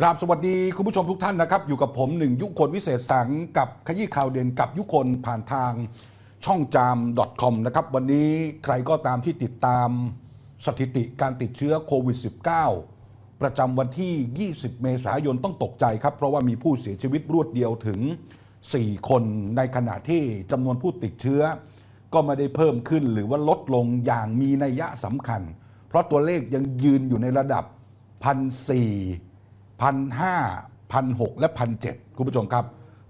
กราบสวัสดีคุณผู้ชมทุกท่านนะครับ อยู่กับผมหนึ่งยุคนวิเศษสังกับขยี้ข่าวเด่นกับยุคนผ่านทางช่องจาม .com นะครับวันนี้ใครก็ตามที่ติดตามสถิติการติดเชื้อโควิด -19 ประจำวันที่ 20 เมษายนต้องตกใจครับ เพราะว่ามีผู้เสียชีวิตรวดเดียวถึง 4 คนในขณะที่จำนวนผู้ติดเชื้อ ก็ไม่ได้เพิ่มขึ้นหรือว่าลดลงอย่างมีนัยยะสำคัญ เพราะตัวเลขยังยืนอยู่ในระดับพันสี่ พันห้าพันหกและพันเจ็ดคุณผู้ชมครับ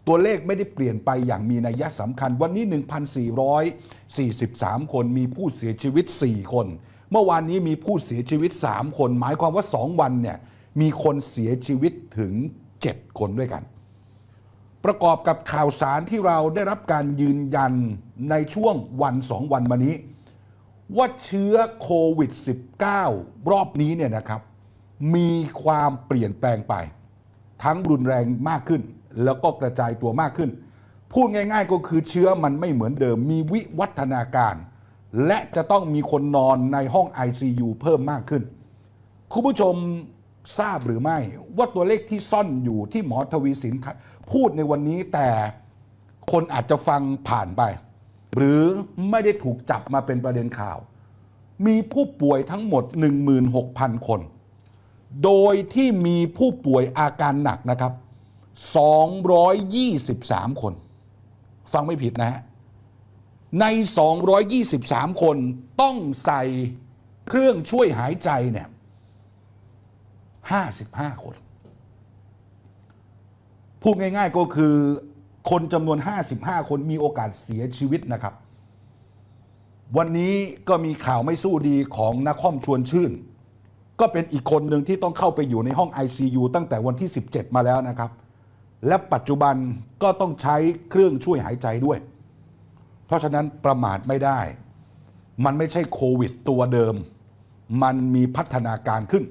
ตัวเลขไม่ได้เปลี่ยนไปอย่างมีนัยยะสำคัญ วันนี้ 1,443 คนมีผู้เสียชีวิต 4 คน เมื่อวานนี้มีผู้เสียชีวิต 3 คน หมายความว่า 2 วันเนี่ยมีคนเสียชีวิตถึง 7 คนด้วยกัน ประกอบกับข่าวสารที่เราได้รับการยืนยันในช่วงวันสองวันมานี้ ว่าเชื้อโควิด -19 รอบนี้เนี่ยนะครับ มีความเปลี่ยนแปลงไป ทั้งรุนแรงมากขึ้น แล้วก็กระจายตัวมากขึ้น พูดง่าย ๆ ก็คือเชื้อมันไม่เหมือนเดิม มีวิวัฒนาการ และจะต้องมีคนนอนในห้อง ICU เพิ่มมากขึ้น คุณผู้ชมทราบหรือไม่ ว่าตัวเลขที่ซ่อนอยู่ที่หมอทวีสินพูดในวันนี้แต่คนอาจจะฟังผ่านไป หรือไม่ได้ถูกจับมาเป็นประเด็นข่าว มีผู้ป่วยทั้งหมด 16,000 คน โดยที่มีผู้ป่วยอาการหนักนะครับ 223 คน ฟังไม่ผิดนะฮะ ใน 223 คนต้องใส่เครื่องช่วยหายใจเนี่ย55 คน พูดง่ายๆก็คือคนจำนวน 55 คนมีโอกาสเสียชีวิตนะครับ วันนี้ก็มีข่าวไม่สู้ดีของนักคอมชวนชื่น ก็เป็นอีกคนหนึ่งที่ต้องเข้าไปอยู่ในห้อง ICU ตั้งแต่วันที่ 17 มาแล้วนะครับ และปัจจุบันก็ต้องใช้เครื่องช่วยหายใจด้วย เพราะฉะนั้นประมาทไม่ได้ มันไม่ใช่โควิดตัวเดิม มันมีพัฒนาการขึ้น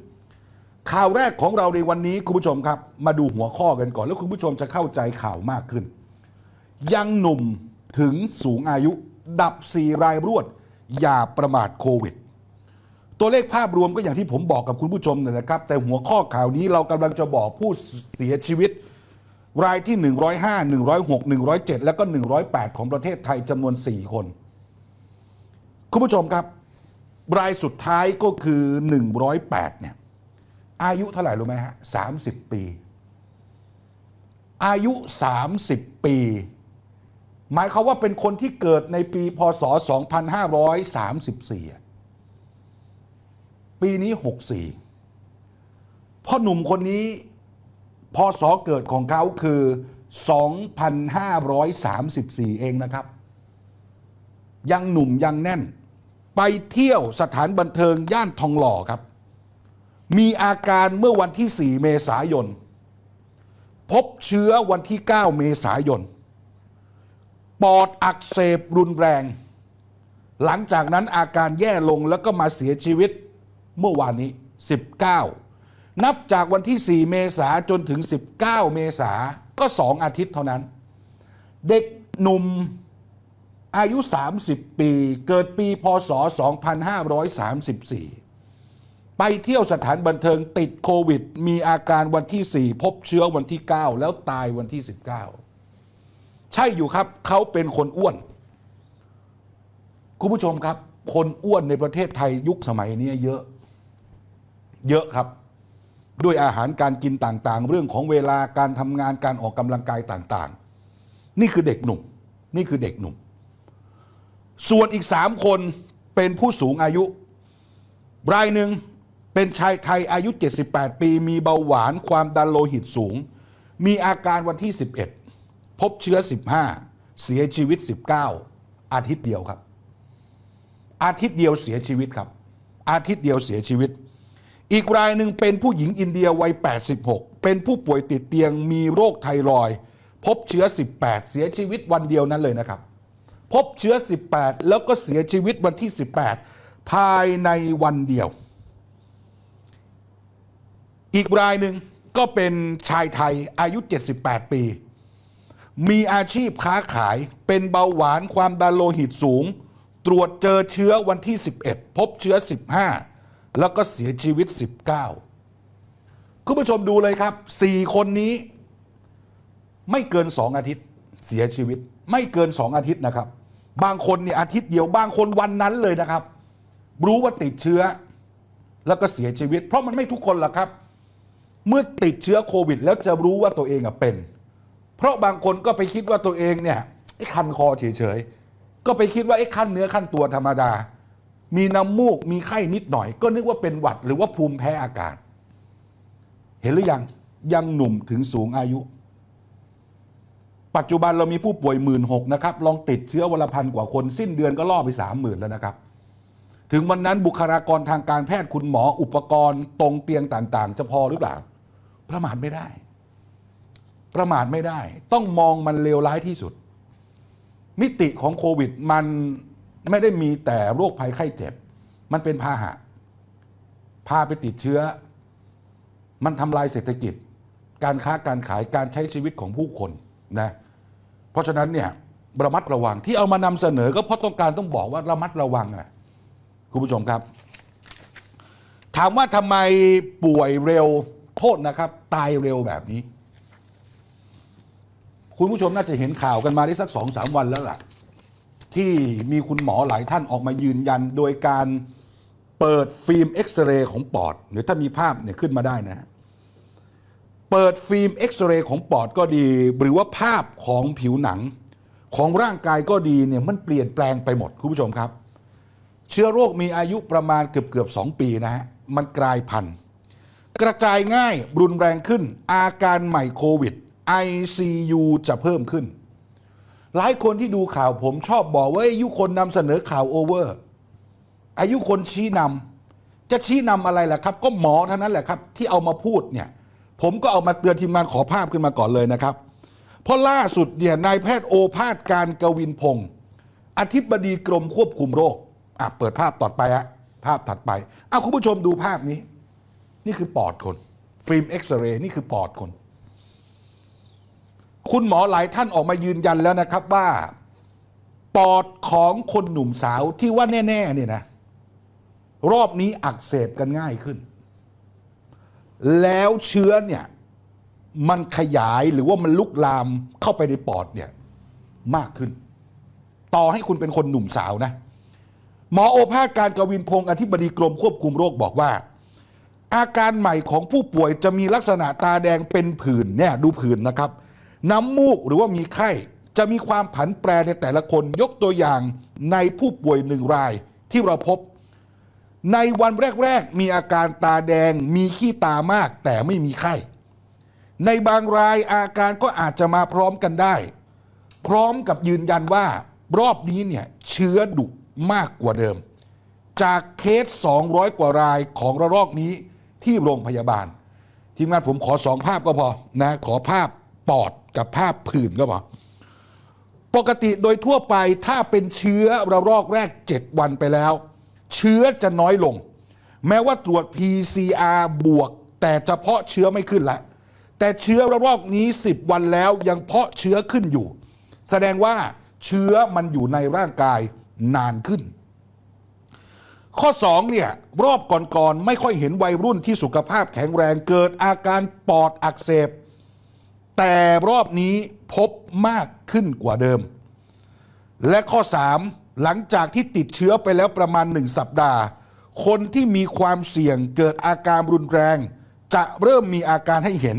ข่าวแรกของเราในวันนี้คุณผู้ชมครับ มาดูหัวข้อกันก่อน แล้วคุณผู้ชมจะเข้าใจข่าวมากขึ้น ยังหนุ่มถึงสูงอายุ ดับ4รายรวด อย่าประมาทโควิด ตัวเลขภาพรวมก็อย่างที่ผมบอกกับคุณผู้ชมนั่นะครับ แต่หัวข้อข่าวนี้เรากำลังจะบอกผู้เสียชีวิต รายที่ 105 106 107 แล้วก็ 108 ของประเทศไทยจำนวน 4 คน คุณผู้ชมครับ รายสุดท้ายก็คือ 108 เนี่ย อายุเท่าไหร่รู้ไหมฮะ 30 ปี อายุ 30 ปี หมายความว่าเป็นคนที่เกิดในปีพศ 2534อะ ปีนี้ 64พ่อหนุ่มคนนี้พศเกิดของเขาคือ 2,534 เองนะครับ ยังหนุ่มยังแน่น ไปเที่ยวสถานบันเทิงย่านทองหล่อครับ มีอาการเมื่อวันที่ 4 เมษายน พบเชื้อวันที่ 9 เมษายน ปอดอักเสบรุนแรง หลังจากนั้นอาการแย่ลงแล้วก็มาเสียชีวิต เมื่อวานนี้ 19 นับจากวันที่ 4 เมษาจนถึง 19 เมษาก็ 2 อาทิตย์เท่านั้น เด็กหนุ่มอายุ 30 ปี เกิดปี พศ 2534 ไปเที่ยวสถานบันเทิงติดโควิด มีอาการวันที่ 4 พบเชื้อวันที่ 9 แล้วตายวันที่ 19 ใช่อยู่ครับเขาเป็นคนอ้วน คุณผู้ชมครับ คนอ้วนในประเทศไทยยุคสมัยนี้เยอะ เยอะครับ ด้วยอาหารการกินต่างๆ เรื่องของเวลาการทำงานการออกกำลังกายต่างๆ นี่คือเด็กหนุ่ม นี่คือเด็กหนุ่ม ส่วนอีกสามคนเป็นผู้สูงอายุ รายหนึ่งเป็นชายไทยอายุ 78 ปี มีเบาหวานความดันโลหิตสูง มีอาการวันที่ 11 พบเชื้อ 15 เสียชีวิต 19 อาทิตย์เดียวครับ อาทิตย์เดียวเสียชีวิตครับ อาทิตย์เดียวเสียชีวิต อีกรายหนึ่งเป็นผู้หญิงอินเดียวัย 86 เป็นผู้ป่วยติดเตียงมีโรคไทรอยด์พบเชื้อ 18 เสียชีวิตวันเดียวนั้นเลยนะครับ พบเชื้อ 18 แล้วก็เสียชีวิตวันที่ 18 ภายในวันเดียว อีกรายหนึ่งก็เป็นชายไทยอายุ 78 ปี มีอาชีพค้าขายเป็นเบาหวานความดันโลหิตสูง ตรวจเจอเชื้อวันที่ 11 พบเชื้อ 15 แล้วก็เสียชีวิต 19 คุณผู้ชมดูเลยครับสี่คนนี้ ไม่เกินสองอาทิตย์เสียชีวิต ไม่เกินสองอาทิตย์นะครับ บางคนเนี่ยอาทิตย์เดียวบางคนวันนั้นเลยนะครับ รู้ว่าติดเชื้อ แล้วก็เสียชีวิต เพราะมันไม่ทุกคนหรอกครับ เมื่อติดเชื้อโควิด แล้วจะรู้ว่าตัวเองอะเป็น เพราะบางคนก็ไปคิดว่าตัวเองเนี่ยไอ้คันคอเฉยๆก็ไปคิดว่าไอ้คันเนื้อคันตัวธรรมดา มีน้ำมูกมีไข้นิดหน่อย ก็นึกว่าเป็นหวัดหรือว่าภูมิแพ้อากาศ เห็นหรือยังยังหนุ่มถึงสูงอายุ ปัจจุบันเรามีผู้ป่วยหมื่นหกนะครับ ลองติดเชื้อวันละพันกว่าคน สิ้นเดือนก็ล่อไปสามหมื่นแล้วนะครับ ถึงวันนั้นบุคลากรทางการแพทย์คุณหมออุปกรณ์ ตรงเตียงต่าง ๆ จะพอหรือเปล่า ประมาทไม่ได้ ประมาทไม่ได้ ต้องมองมันเลวร้ายที่สุด มิติของโควิดมัน ไม่ได้มีแต่โรคภัยไข้เจ็บ มันเป็นพาหะ พาไปติดเชื้อ มันทำลายเศรษฐกิจ การค้าการขายการใช้ชีวิตของผู้คนนะเพราะฉะนั้นเนี่ยระมัดระวังที่เอามานำเสนอก็เพราะต้องการต้องบอกว่าระมัดระวังอะคุณผู้ชมครับ ถามว่าทำไมป่วยเร็วโทษนะครับ ตายเร็วแบบนี้ คุณผู้ชมน่าจะเห็นข่าวกันมาได้สักสองสามวันแล้วล่ะ ที่มีคุณหมอหลายท่านออกมายืนยัน โดยการเปิดฟิล์มเอ็กซเรย์ของปอด หรือถ้ามีภาพเนี่ยขึ้นมาได้นะ เปิดฟิล์มเอ็กซเรย์ของปอดก็ดี หรือว่าภาพของผิวหนัง ของร่างกายก็ดีเนี่ยมันเปลี่ยนแปลงไปหมดคุณผู้ชมครับ เชื้อโรคมีอายุประมาณเกือบเกือบสองปีนะฮะมันกลายพันธุ์กระจายง่ายรุนแรงขึ้น อาการใหม่โควิด ICU จะเพิ่มขึ้น หลายคนที่ดูข่าวผมชอบบอกว่าอายุคนนำเสนอข่าวโอเวอร์ อายุคนชี้นำจะชี้นำอะไรล่ะครับ ก็หมอเท่านั้นแหละครับ ที่เอามาพูดเนี่ย ผมก็เอามาเตือนทีมงานขอภาพขึ้นมาก่อนเลยนะครับ เพราะล่าสุดเนี่ยนายแพทย์โอภาสการกวินพงศ์อธิบดีกรมควบคุมโรคอะเปิดภาพต่อไปฮะภาพถัดไปอะคุณผู้ชมดูภาพนี้ นี่คือปอดคนฟิล์มเอ็กซเรย์นี่คือปอดคน คุณหมอหลายท่านออกมายืนยันแล้วนะครับว่า ปอดของคนหนุ่มสาวที่ว่าแน่ๆเนี่ยนะ รอบนี้อักเสบกันง่ายขึ้น แล้วเชื้อเนี่ยมันขยายหรือว่ามันลุกลามเข้าไปในปอดเนี่ยมากขึ้น ต่อให้คุณเป็นคนหนุ่มสาวนะ หมอโอภาสการกวินพงศ์อธิบดีกรมควบคุมโรคบอกว่า อาการใหม่ของผู้ป่วยจะมีลักษณะตาแดงเป็นผื่นเนี่ยดูผื่นนะครับ น้ำมูกหรือว่ามีไข้ จะมีความผันแปรในแต่ละคนยกตัวอย่างในผู้ป่วยหนึ่งรายที่เราพบ ในวันแรก ๆ มีอาการตาแดงมีขี้ตามากแต่ไม่มีไข้ ในบางรายอาการก็อาจจะมาพร้อมกันได้ พร้อมกับยืนยันว่ารอบนี้เนี่ยเชื้อดุมากกว่าเดิม จากเคส 200 กว่ารายของระลอกนี้ที่โรงพยาบาล ทีมงานผมขอสองภาพก็พอนะขอภาพปอด กับภาพผื่นก็พอปกติโดยทั่วไปถ้าเป็นเชื้อระลอกแรก 7 วันไปแล้ว เชื้อจะน้อยลง แม้ว่าตรวจ PCR บวก แต่จะเพาะเชื้อไม่ขึ้นละแต่เชื้อระลอกนี้ 10 วันแล้วยังเพาะเชื้อขึ้นอยู่ แสดงว่าเชื้อมันอยู่ในร่างกายนานขึ้น ข้อ 2 เนี่ย รอบก่อนๆไม่ค่อยเห็นวัยรุ่นที่สุขภาพแข็งแรงเกิดอาการปอดอักเสบ แต่รอบนี้พบมากขึ้นกว่าเดิม และข้อ 3 หลังจากที่ติดเชื้อไปแล้วประมาณ 1 สัปดาห์ คนที่มีความเสี่ยงเกิดอาการรุนแรง จะเริ่มมีอาการให้เห็น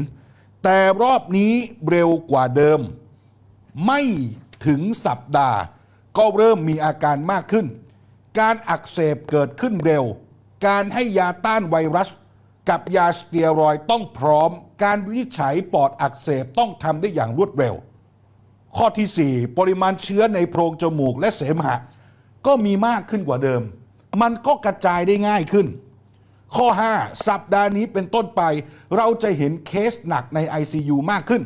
แต่รอบนี้เร็วกว่าเดิม ไม่ถึงสัปดาห์ ก็เริ่มมีอาการมากขึ้น การอักเสบเกิดขึ้นเร็ว การให้ยาต้านไวรัส กับยาสเตียรอยต้องพร้อม การวินิจฉัยปอดอักเสบต้องทำได้อย่างรวดเร็ว ข้อทีสี่ 4 ปริมาณเชื้อในโพรงจมูกและเสมหะ ก็มีมากขึ้นกว่าเดิม มันก็กระจายได้ง่ายขึ้น ข้อ 5 สัปดาห์นี้เป็นต้นไป เราจะเห็นเคสหนักใน ICU มากขึ้น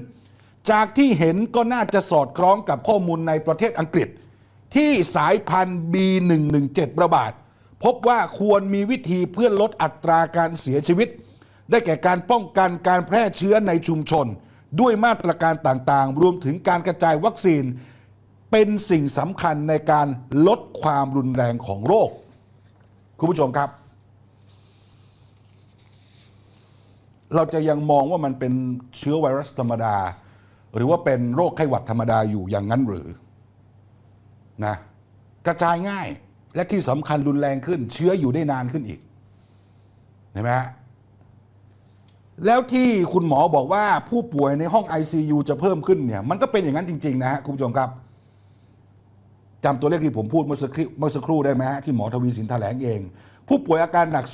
จากที่เห็นก็น่าจะสอดคล้องกับข้อมูลในประเทศอังกฤษ ที่สายพันธุ์ B117 ระบาดพบว่าควรมีวิธีเพื่อลดอัตราการเสียชีวิต ได้แก่การป้องกันการแพร่เชื้อในชุมชน ด้วยมาตรการต่างๆ รวมถึงการกระจายวัคซีน เป็นสิ่งสำคัญในการลดความรุนแรงของโรค คุณผู้ชมครับ เราจะยังมองว่ามันเป็นเชื้อไวรัสธรรมดา หรือว่าเป็นโรคไข้หวัดธรรมดาอยู่อย่างนั้นหรือนะกระจายง่ายและที่สำคัญรุนแรงขึ้น เชื้ออยู่ได้นานขึ้นอีกเห็นไหมฮะ แล้วที่คุณหมอบอกว่าผู้ป่วยในห้อง ICU จะเพิ่มขึ้นเนี่ยมันก็เป็นอย่างนั้นจริง ๆ นะฮะคุณผู้ชมครับจำตัวเลขที่ผมพูดเมื่อสักครู่เมื่อสักครู่ได้ไหมฮะที่หมอทวีสินแถลงเอง ผู้ป่วยอาการหนัก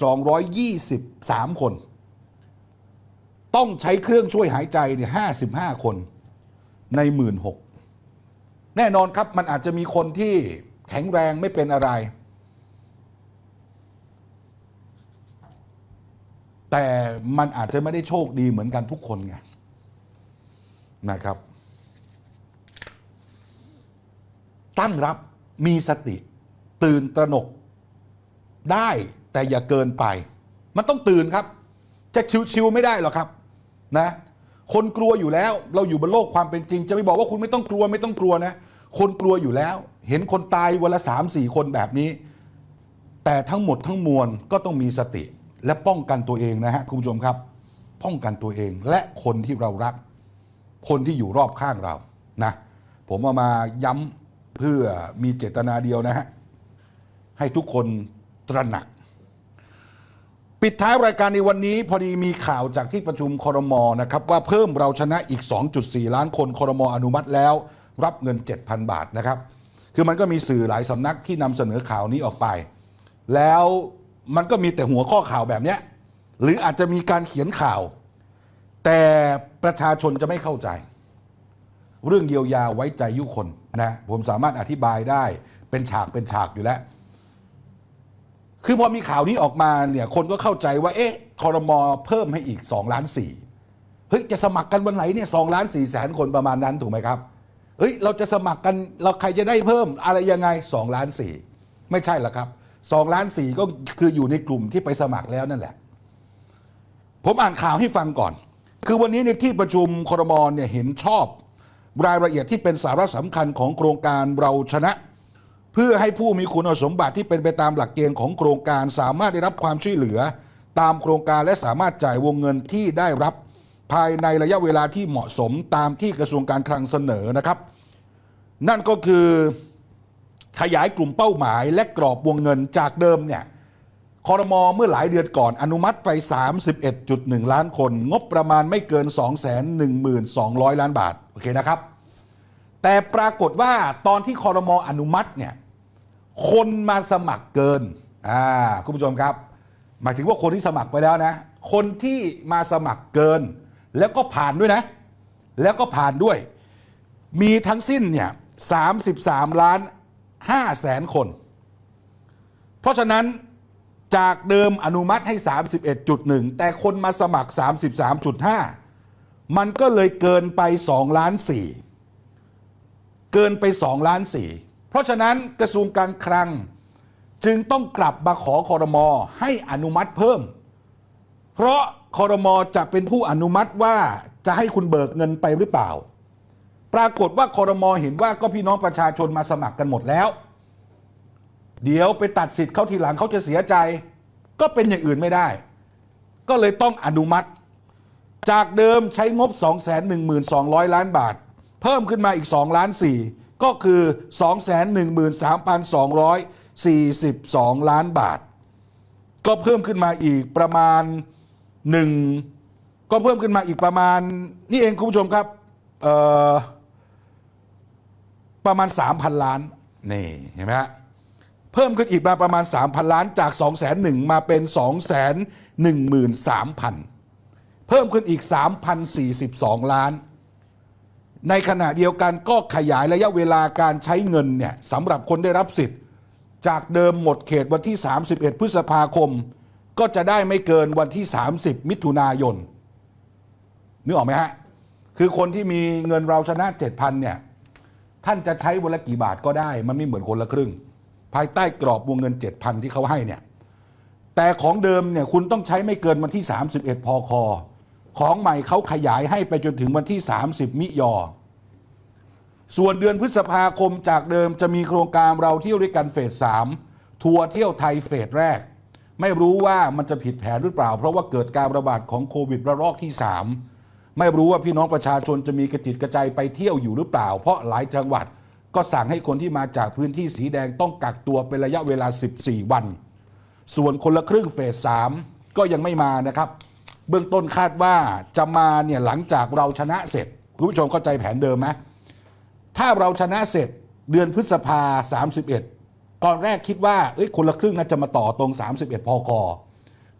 223 คน ต้องใช้เครื่องช่วยหายใจเนี่ย55 คนในหมื่นหกแน่นอนครับมันอาจจะมีคนที่แข็งแรงไม่เป็นอะไร แต่มันอาจจะไม่ได้โชคดีเหมือนกันทุกคนไงนะครับ ตั้งรับมีสติ ตื่นตระหนก ได้แต่อย่าเกินไป มันต้องตื่นครับ จะชิวๆไม่ได้หรอกครับนะคนกลัวอยู่แล้ว เราอยู่บนโลกความเป็นจริง จะไม่บอกว่าคุณไม่ต้องกลัวไม่ต้องกลัวนะ คนกลัวอยู่แล้ว เห็นคนตายวันละสามสี่คนแบบนี้ แต่ทั้งหมดทั้งมวลก็ต้องมีสติ และป้องกันตัวเองนะฮะคุณผู้ชมครับ ป้องกันตัวเองและคนที่เรารัก คนที่อยู่รอบข้างเรานะผมเอามาย้ำเพื่อมีเจตนาเดียวนะฮะให้ทุกคนตระหนัก ปิดท้ายรายการในวันนี้พอดีมีข่าวจากที่ประชุมคอรมอนะครับว่าเพิ่มเราชนะอีก 2.4 ล้านคนคอรมออนุมัติแล้ว รับเงิน 7,000 บาทนะครับ คือมันก็มีสื่อหลายสำนักที่นำเสนอข่าวนี้ออกไป แล้ว มันก็มีแต่หัวข้อข่าวแบบเนี้ยหรืออาจจะมีการเขียนข่าว แต่ประชาชนจะไม่เข้าใจ เรื่องเยียวยาไว้ใจยุคนนะผมสามารถอธิบายได้เป็นฉากเป็นฉากอยู่แล้ว คือพอมีข่าวนี้ออกมาเนี่ยคนก็เข้าใจว่า เอ๊ะคอรมอเพิ่มให้อีก2ล้านสี่เฮ้ยจะสมัครกันวันไหนเนี่ยสองล้านสี่แสนคนประมาณนั้นถูกไหมครับเฮ้ยเราจะสมัครกันเราใครจะได้เพิ่มอะไรยังไง2ล้านสี่ไม่ใช่ละครับ 2ล้านสี่ก็คืออยู่ในกลุ่มที่ไปสมัครแล้วนั่นแหละ ผมอ่านข่าวให้ฟังก่อน คือวันนี้ในที่ประชุมครมเนี่ยเห็นชอบ รายละเอียดที่เป็นสาระสำคัญของโครงการเราชนะ เพื่อให้ผู้มีคุณสมบัติที่เป็นไปตามหลักเกณฑ์ของโครงการสามารถได้รับความช่วยเหลือ ตามโครงการและสามารถจ่ายวงเงินที่ได้รับ ภายในระยะเวลาที่เหมาะสมตามที่กระทรวงการคลังเสนอนะครับ นั่นก็คือ ขยายกลุ่มเป้าหมายและกรอบวงเงินจากเดิมเนี่ยคอรมอเมื่อหลายเดือนก่อนอนุมัติไป 31.1 ล้านคน งบประมาณไม่เกิน 212,000 ล้านบาท โอเคนะครับ แต่ปรากฏว่าตอนที่คอรมออนุมัติเนี่ยคนมาสมัครเกินอ่าคุณผู้ชมครับ หมายถึงว่าคนที่สมัครไปแล้วนะ คนที่มาสมัครเกิน แล้วก็ผ่านด้วยนะ แล้วก็ผ่านด้วย มีทั้งสิ้นเนี่ย 33 ล้าน 5แสนคน เพราะฉะนั้นจากเดิมอนุมัติให้ 31.1 แต่คนมาสมัคร 33.5 มันก็เลยเกินไป2ล้าน4เกินไป2ล้าน4เพราะฉะนั้นกระทรวงการคลังจึงต้องกลับมาขอคอรมอให้อนุมัติเพิ่ม เพราะคอรมอจะเป็นผู้อนุมัติว่าจะให้คุณเบิกเงินไปหรือเปล่า ปรากฏว่าคอรมอเห็นว่าก็พี่น้องประชาชนมาสมัครกันหมดแล้ว เดี๋ยวไปตัดสิทธิ์เขาทีหลังเขาจะเสียใจ ก็เป็นอย่างอื่นไม่ได้ ก็เลยต้องอนุมัติ จากเดิมใช้งบ 212,000 ล้านบาท เพิ่มขึ้นมาอีก 2 ล้าน4ก็คือ 213,242 ล้านบาท ก็เพิ่มขึ้นมาอีกประมาณ 1 ก็เพิ่มขึ้นมาอีกประมาณ นี่เองคุณผู้ชมครับ เอ่อ ประมาณ 3,000 ล้านนี่เห็นไหมฮะเพิ่มขึ้นอีกมาประมาณ 3,000 ล้านจาก 2 0 0 0 0มาเป็น 2 1 3 0 0 0 เพิ่มขึ้นอีก 3,042 ล้าน ในขณะเดียวกันก็ขยายระยะเวลาการใช้เงินเนี่ยสำหรับคนได้รับสิทธิ์ จากเดิมหมดเขตวันที่ 31 พฤษภาคม ก็จะได้ไม่เกินวันที่ 30 มิถุนายนนึกออกไหมฮะ คือคนที่มีเงินเราชนะ 7,000เนี่ย ท่านจะใช้วันละกี่บาทก็ได้ มันไม่เหมือนคนละครึ่ง ภายใต้กรอบวงเงิน 7,000 ที่เขาให้เนี่ยแต่ของเดิมเนี่ยคุณต้องใช้ไม่เกินวันที่ 31พคของใหม่เขาขยายให้ไปจนถึงวันที่ 30 มิยอ ส่วนเดือนพฤษภาคมจากเดิมจะมีโครงการเราเที่ยวด้วยกันเฟส 3 ทัวร์เที่ยวไทยเฟสแรก ไม่รู้ว่ามันจะผิดแผนหรือเปล่า เพราะว่าเกิดการระบาดของโควิดระลอกที่ 3 ไม่รู้ว่าพี่น้องประชาชนจะมีกระจิตกระใจไปเที่ยวอยู่หรือเปล่า เพราะหลายจังหวัดก็สั่งให้คนที่มาจากพื้นที่สีแดงต้องกักตัวเป็นระยะเวลา 14 วัน ส่วนคนละครึ่งเฟสสามก็ยังไม่มานะครับ เบื้องต้นคาดว่าจะมาเนี่ยหลังจากเราชนะเสร็จ คุณผู้ชมเข้าใจแผนเดิมไหมถ้าเราชนะเสร็จเดือนพฤษภา 31 ตอนแรกคิดว่าเอ้ยคนละครึ่งน่าจะมาต่อตรง 31พก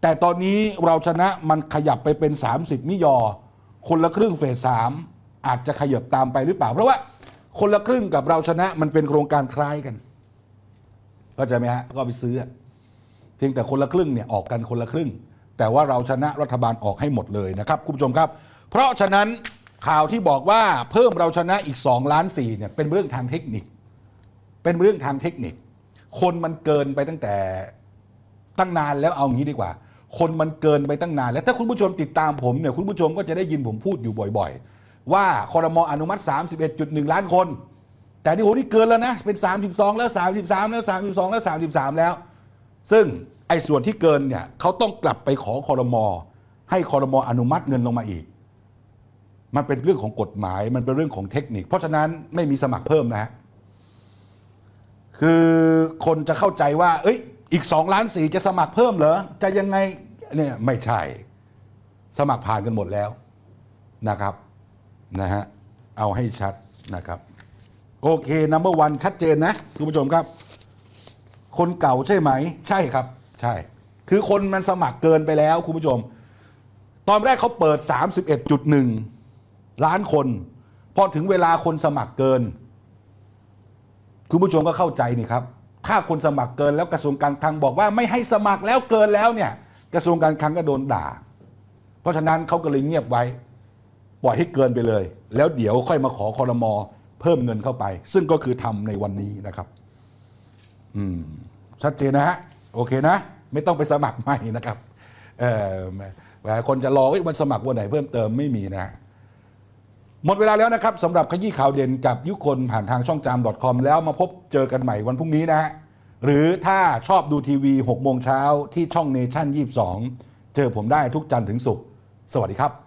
แต่ตอนนี้เราชนะมันขยับไปเป็น 30 มิยอ คนละครึ่งเฟสสามอาจจะขยับตามไปหรือเปล่า เพราะว่าคนละครึ่งกับเราชนะมันเป็นโครงการคล้ายกันเข้าใจไหมฮะก็ไปซื้อ เพียงแต่คนละครึ่งเนี่ยออกกันคนละครึ่ง แต่ว่าเราชนะรัฐบาลออกให้หมดเลยนะครับคุณผู้ชมครับ เพราะฉะนั้นข่าวที่บอกว่าเพิ่มเราชนะอีก2ล้านสี่เนี่ยเป็นเรื่องทางเทคนิค เป็นเรื่องทางเทคนิค คนมันเกินไปตั้งแต่ตั้งนานแล้วเอางี้ดีกว่า คนมันเกินไปตั้งนาน แล้วถ้าคุณผู้ชมติดตามผมเนี่ยคุณผู้ชมก็จะได้ยินผมพูดอยู่บ่อย ๆ ว่าคอรมออนุมัติ 31.1 ล้านคน แต่นี่โหนี่เกินแล้วนะเป็น 32 แล้ว 33 แล้ว 32 แล้ว 33 แล้ว ซึ่งไอ้ส่วนที่เกินเนี่ยเขาต้องกลับไปขอคอรมอให้คอรมออนุมัติเงินลงมาอีก มันเป็นเรื่องของกฎหมายมันเป็นเรื่องของเทคนิค เพราะฉะนั้นไม่มีสมัครเพิ่มนะฮะคือคนจะเข้าใจว่า เอ้ย อีกสองล้านสี่จะสมัครเพิ่มเหรอ จะยังไงเนี่ยไม่ใช่ สมัครผ่านกันหมดแล้วนะครับนะฮะเอาให้ชัดนะครับโอเคนัมเบอร์วันชัดเจนนะคุณผู้ชมครับ คนเก่าใช่ไหม ใช่ครับ ใช่ คือคนมันสมัครเกินไปแล้วคุณผู้ชม ตอนแรกเขาเปิด 31.1 ล้านคน พอถึงเวลาคนสมัครเกิน คุณผู้ชมก็เข้าใจนี่ครับ ถ้าคนสมัครเกินแล้วกระทรวงการคลังบอกว่าไม่ให้สมัครแล้วเกินแล้วเนี่ย กระทรวงการคลังก็โดนด่า เพราะฉะนั้นเขาก็เลยเงียบไว้ ปล่อยให้เกินไปเลย แล้วเดี๋ยวค่อยมาขอคอรมอเพิ่มเงินเข้าไป ซึ่งก็คือทำในวันนี้นะครับ อืม ชัดเจนนะฮะโอเคนะ ไม่ต้องไปสมัครใหม่นะครับ เออหลายคนจะรอวันสมัครวันไหนเพิ่มเติมไม่มีนะ หมดเวลาแล้วนะครับสำหรับขยี้ข่าวเด่นกับยุคนผ่านทางช่องจาม .com แล้วมาพบเจอกันใหม่วันพรุ่งนี้นะฮะหรือถ้าชอบดูทีวี6โมงเช้าที่ช่องเนชั่น 22 เจอผมได้ทุกจันทร์ถึงศุกร์สวัสดีครับ